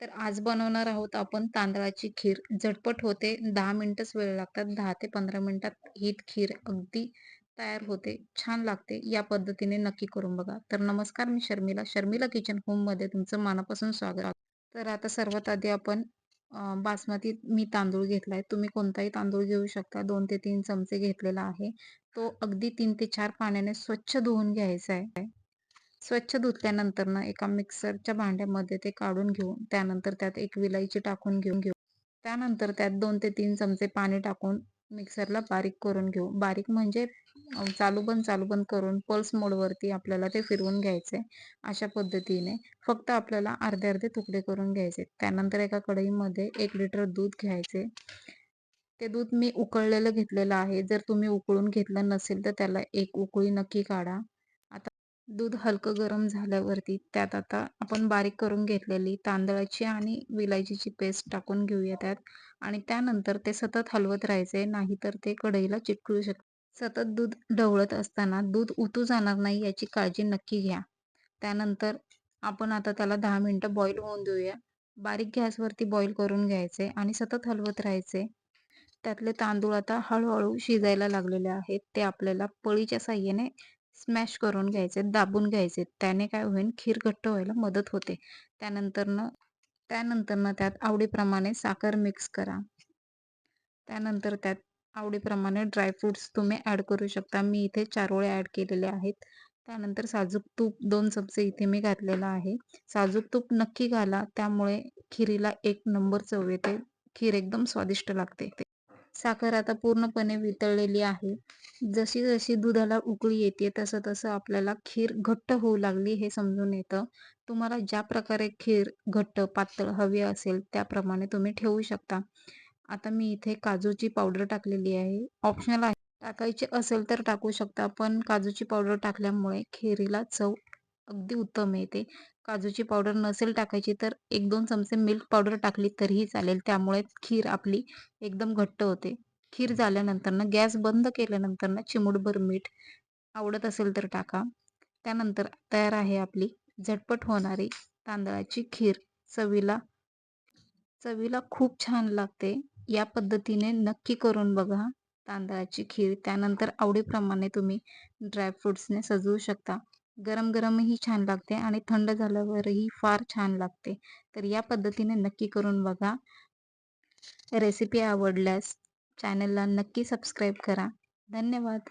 तर आज बनवणार आहोत आपण तांदळाची खीर. झटपट होते, दहा मिनिटच वेळ लागतात. दहा ते 15 मिनिटात ही खीर अगदी तयार होते. छान लागते. या पद्धतीने नक्की करून बघा. तर नमस्कार, मी शर्मिला. शर्मिला किचन होममध्ये तुमचं मनापासून स्वागत तर आता सर्वात आधी आपण बासमती मी तांदूळ घेतलाय. तुम्ही कोणताही तांदूळ घेऊ शकता. दोन ते तीन चमचे घेतलेला आहे. तो अगदी तीन ते चार पाण्याने स्वच्छ धुवून घ्यायचा आहे. स्वच्छ धुतल्यानंतर ना एका मिक्सरच्या भांड्यामध्ये ते काढून घेऊ. त्यानंतर त्यात एक विलायची टाकून घेऊन घेऊ. त्यानंतर त्यात दोन ते तीन चमचे पाणी टाकून मिक्सरला बारीक करून घेऊ. बारीक म्हणजे चालू बंद चालू बंद करून पल्स मोडवरती आपल्याला ते फिरवून घ्यायचे. अशा पद्धतीने फक्त आपल्याला अर्धे-अर्धे तुकडे करून घ्यायचे. त्यानंतर एका कढईमध्ये एक लिटर दूध घ्यायचे. ते दूध मी उकळलेलं घेतलेलं आहे. जर तुम्ही उकळून घेतलं नसेल तर त्याला एक उकळी नक्की काढा. दूध हलकं गरम झाल्यावरती त्यात आता आपण बारीक करून घेतलेली तांदळाची आणि विलायचीची पेस्ट टाकून घेऊया त्यात आणि त्यानंतर ते सतत हलवत राहायचे नाहीतर ते कढईला चिटकू शकते. सतत दूध ढवळत असताना दूध उतू जाणार नाही याची काळजी नक्की घ्या. त्यानंतर आपण आता त्याला दहा मिनटं बॉईल होऊन देऊया. बारीक गॅसवरती बॉईल करून घ्यायचे आणि सतत हलवत राहायचे. त्यातले तांदूळ आता हळूहळू शिजायला लागलेले आहेत. ते आपल्याला पळीच्या साह्याने स्मॅश करून घ्यायचे, दाबून घ्यायचे. त्याने काय होईल खीर घट्ट व्हायला मदत होते. त्यानंतरनं त्यानंतरनं त्यात आवडीप्रमाणे साखर मिक्स करा. त्यानंतर त्यात आवडीप्रमाणे ड्रायफ्रुट्स तुम्ही ॲड करू शकता. मी इथे चारोळे ॲड केलेले आहेत. त्यानंतर साजूक तूप दोन चमचे इथे मी घातलेलं आहे. साजूक तूप नक्की घाला. त्यामुळे खिरीला एक नंबर चव येते. खीर एकदम स्वादिष्ट लागते. साखर आता पूर्णपणे वितळलेली आहे. जशी-जशी दुधाला उकळी येते तसं-तसं आपल्याला खीर घट्ट होऊ लागली हे समजून येतं. तुम्हाला ज्या प्रकारे खीर घट्ट, पातळ हवी असेल त्याप्रमाणे तुम्ही ठेवू शकता. आता मी इथे काजूची पावडर टाकलेली आहे. ऑप्शनल आहे. टाकायची असेल तर टाकू शकता. पण काजूची पावडर टाकल्यामुळे खिरीला चव अगदी उत्तम येते. काजूची पावडर नसेल टाकायची तर 1-2 चमचे मिल्क पावडर टाकली तरीही चालेल. त्यामुळे खीर आपली एकदम घट्ट होते. खीर झाल्यानंतरनं गॅस बंद केल्यानंतरनं चिमूटभर मीठ आवडत असेल तर टाका. त्यानंतर तयार आहे आपली झटपट होणारी तांदळाची खीर. चवीला चवीला खूप छान लागते. या पद्धतीने नक्की करून बघा तांदळाची खीर. त्यानंतर आवडीप्रमाणे तुम्ही ड्रायफ्रुट्सने सजवू शकता. गरम-गरमही छान लागते आणि थंड झाल्यावरही फार छान लागते. तर या पद्धतीने नक्की करून बघा. रेसिपी आवडल्यास चॅनलला नक्की सबस्क्राईब करा. धन्यवाद.